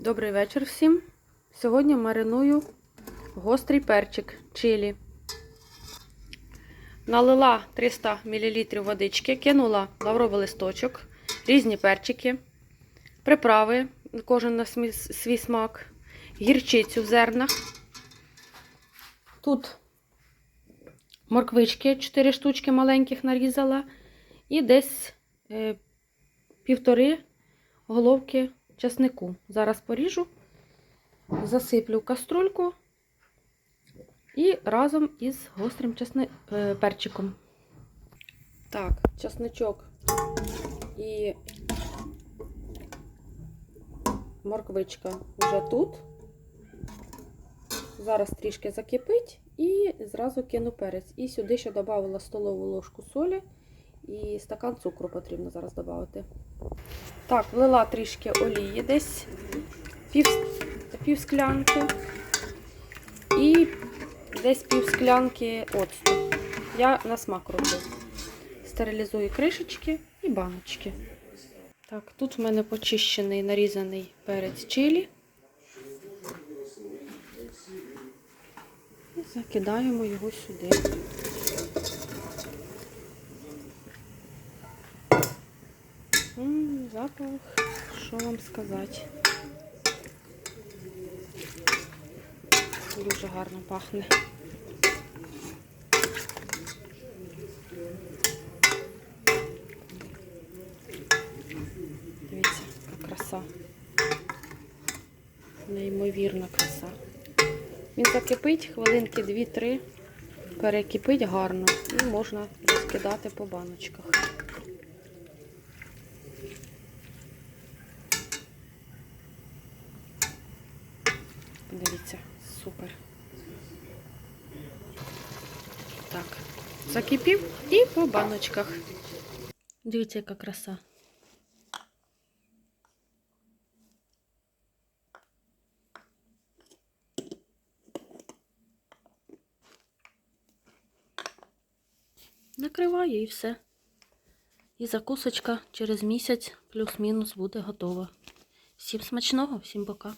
Добрий вечір всім. Сьогодні мариную гострий перчик чилі. Налила 300 мл водички, кинула лавровий листочок, різні перчики, приправи, кожен на свій смак, гірчицю в зернах. Тут морквички 4 штучки маленьких нарізала і десь е, півтори головки часнику. Зараз поріжу, засиплю каструльку і разом із гострим часни... е, перчиком. Так, часничок і морквичка вже тут. Зараз трішки закипить і зразу кину перець. І сюди ще додала столову ложку солі і стакан цукру потрібно зараз додати. Так, влила трішки олії, десь пів, пів склянки і десь пів склянки оцту. Я на смак роблю. Стерилізую кришечки і баночки. Так, тут в мене почищений нарізаний перець чилі. І закидаємо його сюди. М, запах, що вам сказати. Дуже гарно пахне. Дивіться, яка краса. Неймовірна краса. Він закипить хвилинки 2-3, перекипить гарно і можна розкидати по баночках. Подивіться, супер. Так, закипів і по баночках. Дивіться, яка краса. Накриваю і все. І закусочка через місяць плюс-мінус буде готова. Всім смачного, всім пока.